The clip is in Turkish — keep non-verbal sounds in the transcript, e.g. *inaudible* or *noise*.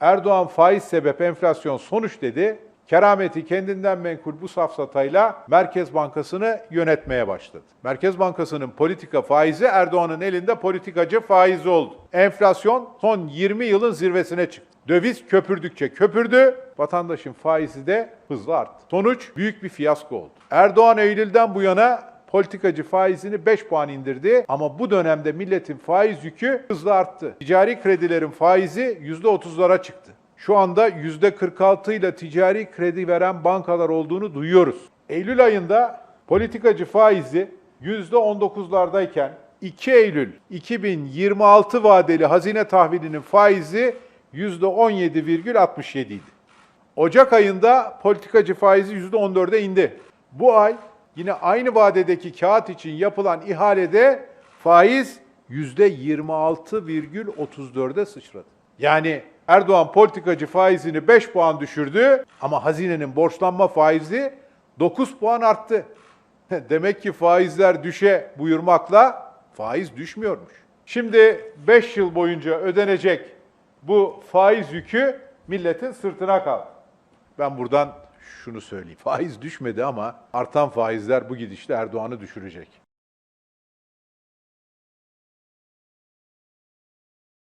Erdoğan faiz sebep enflasyon sonuç dedi. Kerameti kendinden menkul bu safsatayla Merkez Bankası'nı yönetmeye başladı. Merkez Bankası'nın politika faizi Erdoğan'ın elinde politikacı faizi oldu. Enflasyon son 20 yılın zirvesine çıktı. Döviz köpürdükçe köpürdü, vatandaşın faizi de hızla arttı. Sonuç büyük bir fiyasko oldu. Erdoğan Eylül'den bu yana politikacı faizini 5 puan indirdi ama bu dönemde milletin faiz yükü hızla arttı. Ticari kredilerin faizi %30'lara çıktı. Şu anda %46 ile ticari kredi veren bankalar olduğunu duyuyoruz. Eylül ayında politikacı faizi %19'lardayken 2 Eylül 2026 vadeli hazine tahvilinin faizi %17,67 idi. Ocak ayında politikacı faizi %14'e indi. Bu ay yine aynı vadedeki kağıt için yapılan ihalede faiz %26,34'e sıçradı. Yani Erdoğan politikacı faizini 5 puan düşürdü ama hazinenin borçlanma faizi 9 puan arttı. *laughs* Demek ki faizler düşe buyurmakla faiz düşmüyormuş. Şimdi 5 yıl boyunca ödenecek bu faiz yükü milletin sırtına kaldı. Ben buradan şunu söyleyeyim. Faiz düşmedi ama artan faizler bu gidişle Erdoğan'ı düşürecek.